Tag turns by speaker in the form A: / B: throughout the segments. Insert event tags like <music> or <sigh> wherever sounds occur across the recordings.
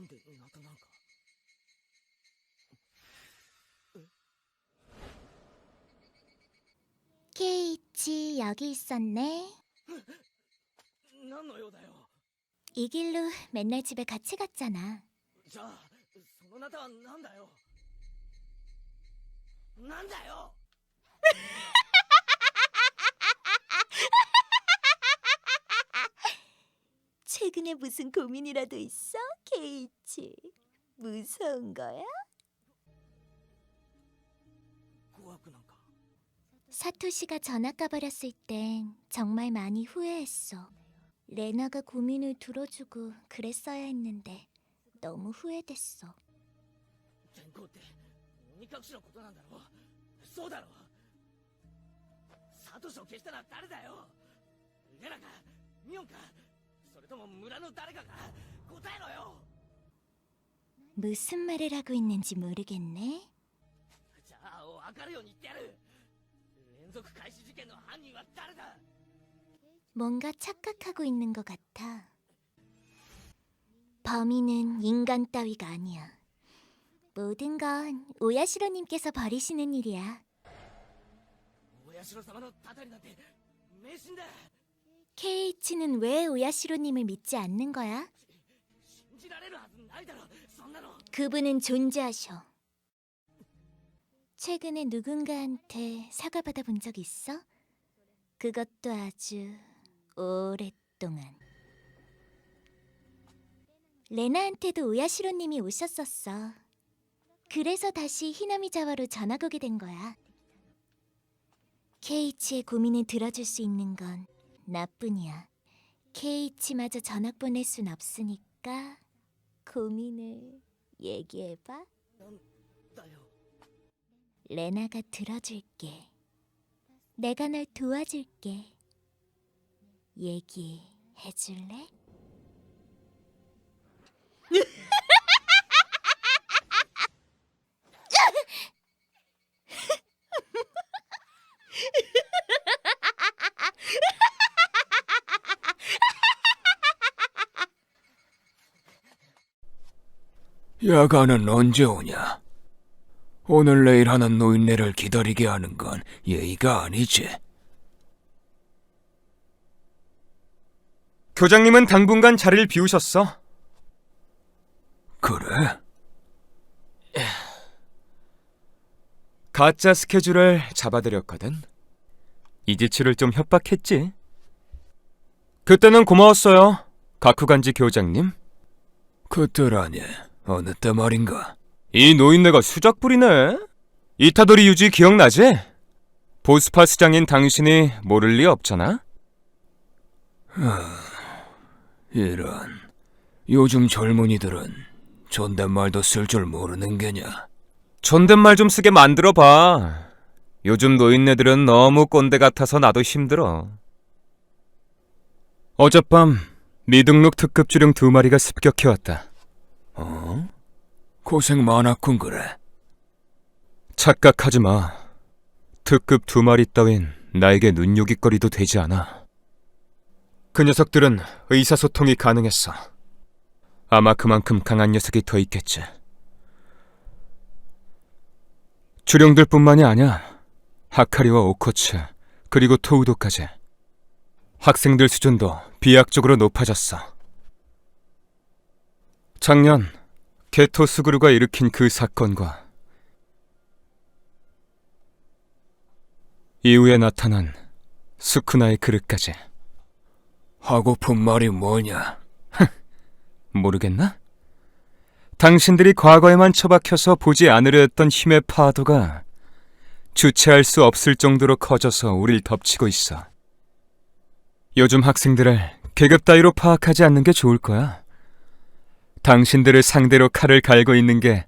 A: なんでナタなんか
B: 케이치 여기 있었네.
A: 何の用だよ
B: 이 길로 맨날 집에 같이 갔잖아.
A: じゃあそのナタはなんだよなんだよ
B: 최근에 무슨 고민이라도 있어, 케이치? 무서운 거야?
A: 怖くなんか
B: 사토시가 전학 가버렸을 땐 정말 많이 후회했어. 레나가 고민을 들어주고 그랬어야 했는데 너무 후회됐어.
A: 転校って鬼隠しのことなんだろそうだろサトシを消したのは誰だよレナかミオンか それとも村の誰かか答えろよ
B: 무슨 말을 하고 있는지 모르겠네.
A: じゃあ分かるように言ってやる連続開始事件の犯人は誰だ
B: 뭔가 착각하고 있는 것 같아. 범인은 인간 따위가 아니야. 모든 건 오야시로님께서 버리시는 일이야.
A: お社様のたたりなんて迷信だ
B: 케이치는 왜 오야시로님을 믿지 않는 거야? 그분은 존재하셔. 최근에 누군가한테 사과받아 본 적 있어? 그것도 아주 오랫동안. 레나한테도 오야시로님이 오셨었어. 그래서 다시 히나미자와로 전화 오게 된 거야. 케이치의 고민을 들어줄 수 있는 건 나뿐이야. KH마저 전학 보낼 순 없으니까 고민을 얘기해봐. 레나가 들어줄게. 내가 널 도와줄게. 얘기해줄래? <laughs>
C: 야간은 언제 오냐? 오늘 내일 하는 노인네를 기다리게 하는 건 예의가 아니지.
D: 교장님은 당분간 자리를 비우셨어.
C: 그래?
D: 가짜 스케줄을 잡아드렸거든. 이지치를 좀 협박했지. 그때는 고마웠어요. 가쿠간지 교장님.
C: 그때라니 어느 때 말인가?
D: 이 노인네가 수작 부리네. 이타도리 유지 기억나지? 보스파 수장인 당신이 모를 리 없잖아.
C: 이런 요즘 젊은이들은 존댓말도 쓸 줄 모르는 게냐?
D: 존댓말 좀 쓰게 만들어 봐. 요즘 노인네들은 너무 꼰대 같아서 나도 힘들어. 어젯밤 미등록 특급 주령 두 마리가 습격해 왔다.
C: 어? 고생 많았군 그래.
D: 착각하지 마. 특급 두 마리 따윈 나에게 눈요깃거리도 되지 않아. 그 녀석들은 의사소통이 가능했어. 아마 그만큼 강한 녀석이 더 있겠지. 주령들뿐만이 아니야. 하카리와 오코츠, 그리고 토우도까지. 학생들 수준도 비약적으로 높아졌어. 작년 게토 스그루가 일으킨 그 사건과 이후에 나타난 수쿠나의 그릇까지
C: 하고픈 말이 뭐냐? <laughs>
D: 모르겠나? 당신들이 과거에만 처박혀서 보지 않으려 했던 힘의 파도가 주체할 수 없을 정도로 커져서 우릴 덮치고 있어. 요즘 학생들을 계급 따위로 파악하지 않는 게 좋을 거야. 당신들을 상대로 칼을 갈고 있는 게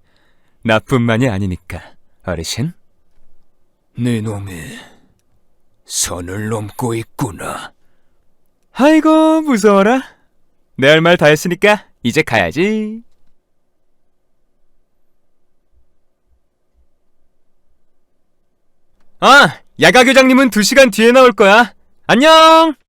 D: 나뿐만이 아니니까, 어르신.
C: 네 놈이 선을 넘고 있구나.
D: 아이고, 무서워라. 내 할 말 다 했으니까 이제 가야지. 아, 야가 교장님은 2시간 뒤에 나올 거야. 안녕!